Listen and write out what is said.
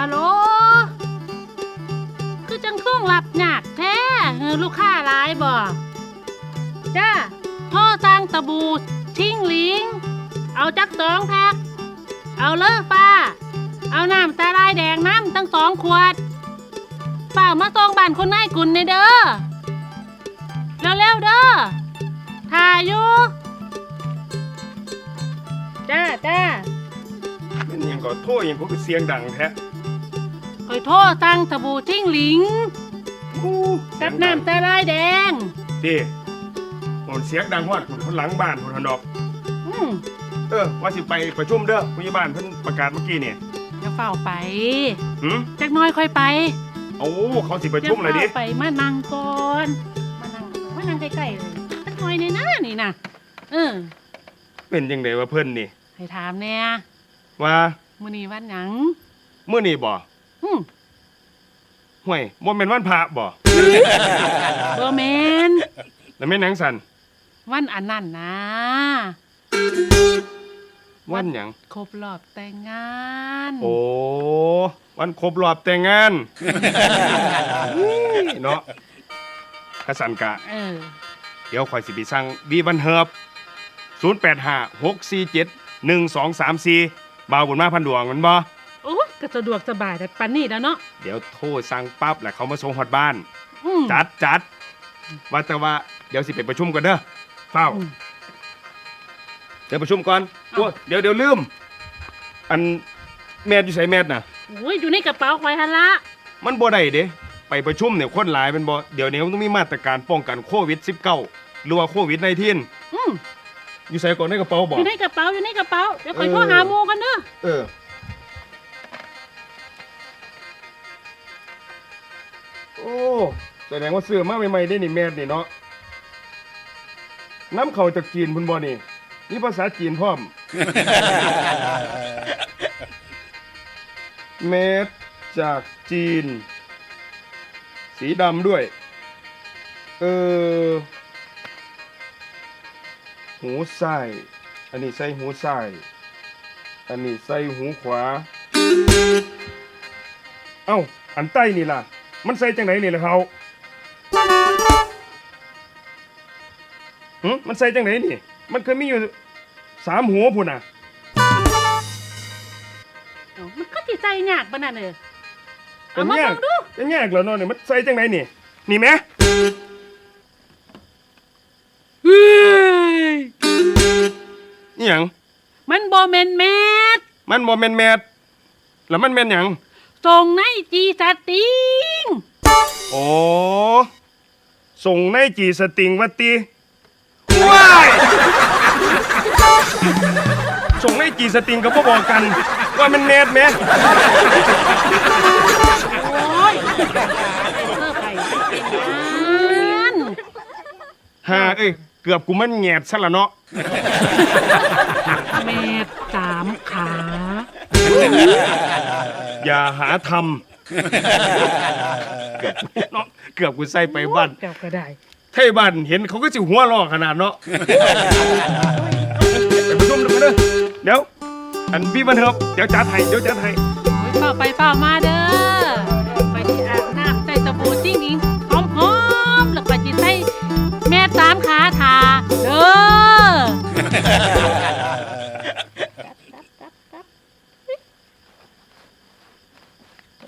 ฮัลโหล คือจังช่วงหลับหนักแท้เออลูกค้าร้ายบ่จ้าโทษสร้างตะบูทิ้งหลิง เอาจักสองแพ็คเอาเลยป้า เอาน้ำตาลายแดงน้ำตั้งสองขวดป้ามาส่งบ้านคนนายกุลในเด้อเร็วๆเด้อถ่ายอยู่จ้าจ้า มันยังก็โทษยังก็คือเสียงดังแท้ คอยโทษสั่งสบู่ทิ้งหลิงอู้กับน้ำตาลายแดงดิผมเสียงดังฮอดคนหลังบ้านคนทันดอกอืมเออว่าสิไปประชุมเด้อผู้ใหญ่บ้านเพิ่นประกาศเมื่อกี้เนี่ยอย่าเฝ้าไปหืมจักหน้อยค่อยไปโอ้เขาสิประชุมเลยดิอย่าฝ้าไปมานั่งก่อนมานั่งมานั่งใกล้ๆเลยจักหน้อยในหน้านี่นะเออเป็นยังไงว่าเพิ่นนี่ให้ถามแน่ว่ามื้อนี้วันหยังมื้อนี้บ่อืม ห่วยบ่แม่นวันพระบ่บ่แม่นแล้วแม่นหยังสั่นวันอันนั้นนะวันหยังครบรอบแต่งงานโอ้วันครบรอบแต่งงานเนาะกระสันกะ เออ เดี๋ยวคอยสิไปสั่งวีวันเฮิบ085 647 1234บ่าวบุญมาพันดวงแมันบ่โอ้ย ก็สะดวกสบายแต่ปานนี้แล้วเนาะเดี๋ยวโทรสั่งปั๊บแล้วเขามาส่งฮอดบ้าน อืมจัดจัดว่าแต่ว่าเดี๋ยวสิไปประชุมกันเด้อเฝ้า อืม เดี๋ยวประชุมก่อนเอ้า โอ้เดี๋ยวเดี๋ยวลืม อันแมทอยู่ใส่แมทน่ะ โอ้ยอยู่ในกระเป๋าคอยหันละมันบ่ได้เด้ ไปประชุมเนี่ยคนหลายเป็นบ่เดี๋ยวนี้มันต้องมีมาตรการป้องกันโควิด -19 หรือว่าโควิด -19 อืมอยู่ใส่ก่อนในกระเป๋าบ่อยู่ในกระเป๋าอยู่ในกระเป๋าเดี๋ยวคอยเออโทรหาโมกันเด้อเออ อ้แสดงว่าเสื้อมาใหม่ๆได้นี่แมทนี่เนาะน้ำเข้าจากจีนพุ่นบ่นี่นี่ภาษาจีนพร้อม เมตรจากจีน สีดำด้วย เออ หูซ้าย อันนี้ใส่หูซ้าย อันนี้ใส่หูขวา เอ้า อันใต้นี่ล่ะ มันใส่จังไหนนี่ล่ะเขาหึมันใส่จังไหนนี่ มันเคยมีอยู่สามหัวพุ่นน่ะ เอ้ามันก็ติใจยากปานนั้นเลยเป็เอานมาแยลกองดูเป็นแยกแล้วเนาะนี่มันใส่จังไหนนี่ นี่ไหมเฮ้ยนี่หยังมันโบเมนแมสมันบ่แม่นแมทแล้วมันแม่นหยัง ส่งในจีสติ ง โอ้ส่งในจีสติงวัตติว้ายส่งในจีสติงก็บ่บอกกัน ว่ามันแมทแหมโอ้ยเพื่อไปเป็นงานฮ่าเอ้ย เกือบกูมันแงดซะละเนาะเมตรสามขา อย่าหาทำ เกือบเนาะเกือบกูใส่ไปบ้านเจ้าก็ได้ไทยบ้านเห็นเขาก็สิหัวเรอขนาดเนาะไปประชุมเดี๋ยวมาเด้อเดี๋ยว อันพี่บันเทิบเดี๋ยวจัดให้เดี๋ยวจัดให้ โอ้ยเฝ้าไปเฝ้ามาเด้อ